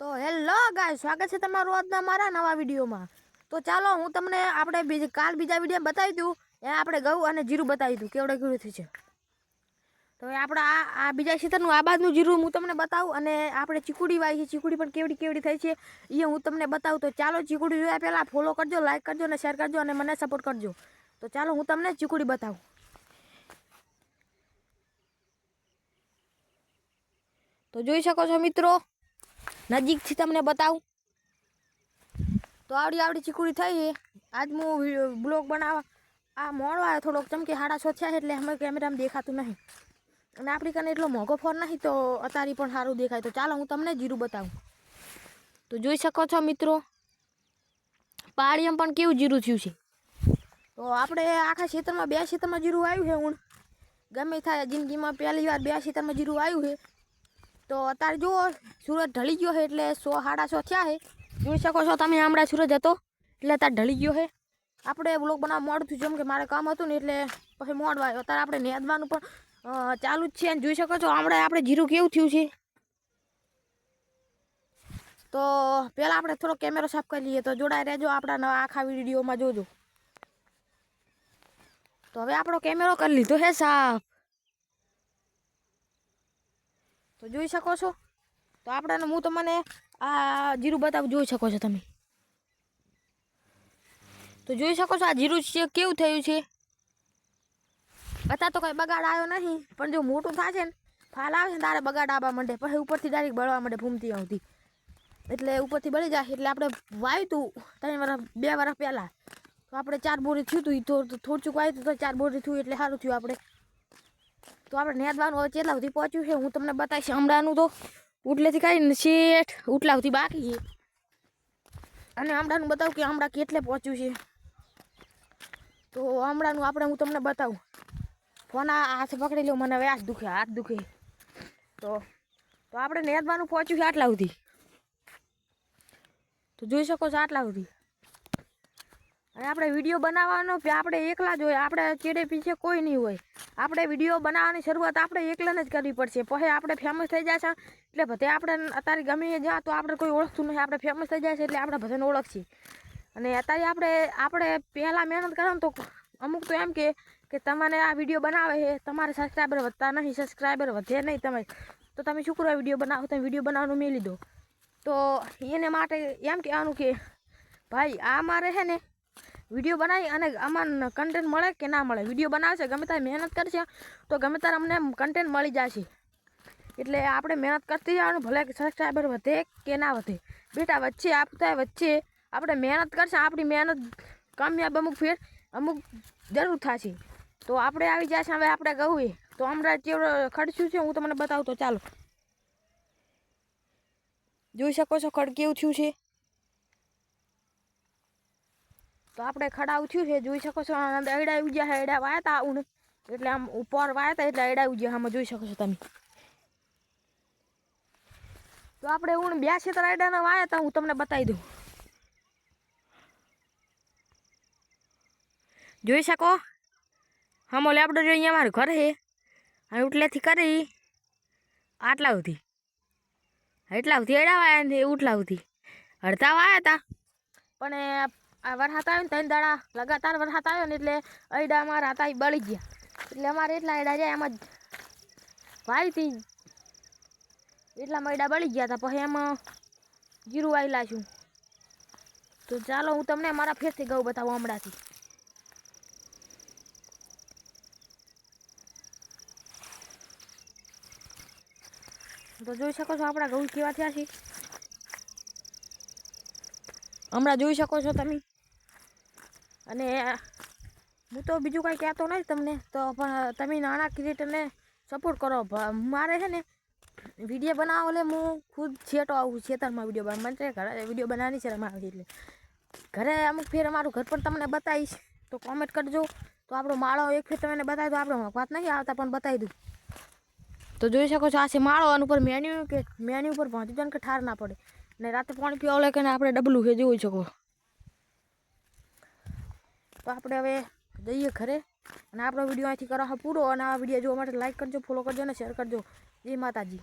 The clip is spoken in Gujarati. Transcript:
તો હેલો ગાય સ્વાગત છે તમારું આજના મારા નવા વિડીયોમાં. તો ચાલો હું તમને આપણે બીજી, કાલ બીજા વીડિયો બતાવી દઉં. એ આપણે ઘઉં અને જીરું બતાવી દઉં, કેવડે કેવડું થયું છે. તો આપણે આ આ બીજા ક્ષેત્રનું આ જીરું હું તમને બતાવું અને આપણે ચીકુડી વાવી છે, ચીકુડી પણ કેવડી કેવડી થઈ છે, એ હું તમને બતાવું. તો ચાલો ચીકુડી જોયા પહેલાં ફોલો કરજો લાઇક કરજો અને શેર કરજો અને મને સપોર્ટ કરજો. તો ચાલો હું તમને ચીકુડી બતાવું. તો જોઈ શકો છો મિત્રો નજીકથી તમને બતાવું. તો આવડી આવડી ચીકુડી થઈ આજ હું બ્લોગ બનાવવા. આ મોડો થોડોક ચમકે સાડા છ થયા છે એટલે અમે કેમેરામાં દેખાતું નહીં. અને આપણી કને એટલો મોંઘો ફોન નહીં તો અત્યારે પણ સારું દેખાય. તો ચાલો હું તમને જીરું બતાવું. તો જોઈ શકો છો મિત્રો પાળીએમ પણ કેવું જીરું થયું છે. તો આપણે આખા ક્ષેત્રમાં, બે ક્ષેત્રમાં જીરું આવ્યું છે હું ગમે થાય જિંદગીમાં પહેલી વાર બે ક્ષેત્રમાં જીરું આવ્યું છે. તો અત્યારે જુઓ, સૂરજ ઢળી ગયો છે એટલે સો સાડા સો થયા છે. જોઈ શકો છો તમે હમણાં સૂરજ હતો, એટલે અત્યારે ઢળી ગયો છે. આપણે બ્લોગ બનાવવા મોડું થયું, જેમ કે મારે કામ હતું ને એટલે પછી આવ્યો. અત્યારે આપણે નેદવાનું પણ ચાલુ જ છે અને જોઈ શકો છો હમણાં આપણે જીરું કેવું થયું છે. તો પહેલાં આપણે થોડો કેમેરો સાફ કરી લઈએ, તો જોડાઈ રહેજો આપણા આખા વિડીયોમાં, જોજો. તો હવે આપણો કેમેરો કરી લીધો હે સાફ. તો જોઈ શકો છો? તો આપણે હું તમને આ જીરું બતાવું, જોઈ શકો છો તમે? તો જોઈ શકો છો આ જીરું છે, કેવું થયું છે? અત્યારે તો કંઈ બગાડ આવ્યો નહીં, પણ જો મોટું થશે ને, ફાલ આવે ને તારે બગાડ આવવા માંડે પછી ઉપરથી ડાયરેક્ટ બળવા માંડે ભૂમતી આવતી. એટલે ઉપરથી બળી જાય, એટલે આપણે વાવ્યું ત્રણ વર્ષ બે વર્ષ પહેલાં. તો આપણે ચાર બોરી થયું હતું તો થોડું ચૂક વાવ્યું તો ચાર બોરી થયું એટલે સારું થયું આપણે. તો આપણે નેદવાનું હવે કેટલા સુધી પહોંચ્યું છે, હું તમને બતાવીશ. હમણાંનું તો ઉટલેથી કાઢીને શેઠ ઉટલા સુધી બાકી છે. અને હમણાંનું બતાવું કે હમણાં કેટલે પહોંચ્યું છે. તો હમણાંનું આપણે હું તમને બતાવું. ફોન આ હાથ પકડી લો મને હવે હાથ દુખે હાથ દુખે. તો તો આપણે નેદવાનું પહોંચ્યું છે આટલા સુધી. તો જોઈ શકો છો આટલા સુધી. અને આપણે વીડિયો બનાવવાનો, આપણે એકલા જ હોય, આપણે ચેડે પીછે કોઈ નહીં હોય. આપણે વીડિયો બનાવવાની શરૂઆત આપણે એકલાને જ કરવી પડશે. પછી આપણે ફેમસ થઈ જાય છે, એટલે બધે આપણે અત્યારે ગમે જ્યાં તો આપણે કોઈ ઓળખતું નહીં આપણે ફેમસ થઈ જાય છે એટલે આપણે બધાને ઓળખશે અને અત્યારે આપણે આપણે પહેલાં મહેનત કરો ને તો અમુક તો એમ કે કે તમને આ વીડિયો બનાવે છે, તમારે સબસ્ક્રાઈબર વધતા નહીં સબસ્ક્રાઈબર વધે નહીં તમે તો તમે શું કરો વીડિયો બનાવો? તમે વીડિયો બનાવવાનું મેં લીધો તો એને માટે એમ કહેવાનું કે, ભાઈ, આ મારે છે ને વીડિયો બનાવી અને આમાં કન્ટેન્ટ મળે કે ના મળે? વીડિયો બનાવશે, ગમે ત્યારે મહેનત કરશે, તો ગમે ત્યારે અમને કન્ટેન્ટ મળી જશે. એટલે આપણે મહેનત કરતી જવાનું, ભલે સબસ્ક્રાઈબર વધે કે ના વધે. બેટા, વચ્ચે આપતા વચ્ચે. આપણે મહેનત કરશે, આપણી મહેનત કામયાબ અમુક ફેર, અમુક જરૂર થશે. તો આપણે આવી જશે, હવે આપણે કહું એ તો હમણાં કેવડો ખર્ચ્યું છે, હું તમને બતાવું તો ચાલો. જોઈ શકો છો ખડ કેવું થયું છે? તો આપણે ખડા ઉઠ્યું છે, જોઈ શકો છો આનંદ એડા ઉજ્યા ગયા એડા વાયા હતા ઉણ એટલે આમ ઉપર વાયા હતા એટલે એડા ઉજ્યા આમાં જોઈ શકો છો તમે. તો આપણે હું બે ક્ષેત્ર એડાના વાયા હું તમને બતાવી દઉં. જોઈ શકો? હમો લેબડો જો અહીંયા મારું ઘર. છે અહીં ઉટલેથી કરી. આટલા સુધી. એટલા સુધી એડા વાયા ને ઉટલા સુધી. હડતા વાયા હતા. પણ આ વરસાદ આવ્યો ને ત્રણ દાડા લગાતાર વરસાદ આવ્યો ને એટલે અયડા અમારા હતા એ બળી ગયા. એટલે અમારે એટલા અયડા જાય એમ જ હતી એટલા મયડા બળી ગયા હતા. પછી એમાં જીરું વાયેલા છું તો ચાલો હું તમને મારા ફેરથી ઘઉં બતાવું હમણાંથી. તો જોઈ શકો છો આપણા ઘઉં કેવા થયા છે. હમણાં જોઈ શકો છો તમે. અને હું તો બીજું કાંઈ કહેતો નહીં તમને. તો પણ તમે નાના ક્રિએટરને સપોર્ટ કરો. મારે છે ને વીડિયો બનાવો એટલે હું ખુદ છેટો આવું છેતરમાં વીડિયો બનાવ મને ઘરે વીડિયો બનાવવાની શરમ આવે છે એટલે. ઘરે અમુક ફેર અમારું ઘર પણ તમને બતાવીશ. તો કોમેન્ટ કરજો. તો આપણો માળો એક ફેર તમને બતાવી દો આપણો વાત નહીં આવતા, પણ બતાવી દઉં. તો જોઈ શકો છો, આ છે માળો. અને ઉપર મેન્યુ કે મેન્યુ ઉપર પહોંચી જાય કે ઠાર ના પડે. ને રાતે પાણી પીવા લે કે આપણે ડબલું છે, જોઈ શકો તો આપણે હવે જઈએ ઘરે અને આપણો વીડિયો અહીંથી કરવા પૂરો અને આ વીડિયો જોવા માટે લાઈક કરજો ફોલો કરજો અને શેર કરજો. જય માતાજી.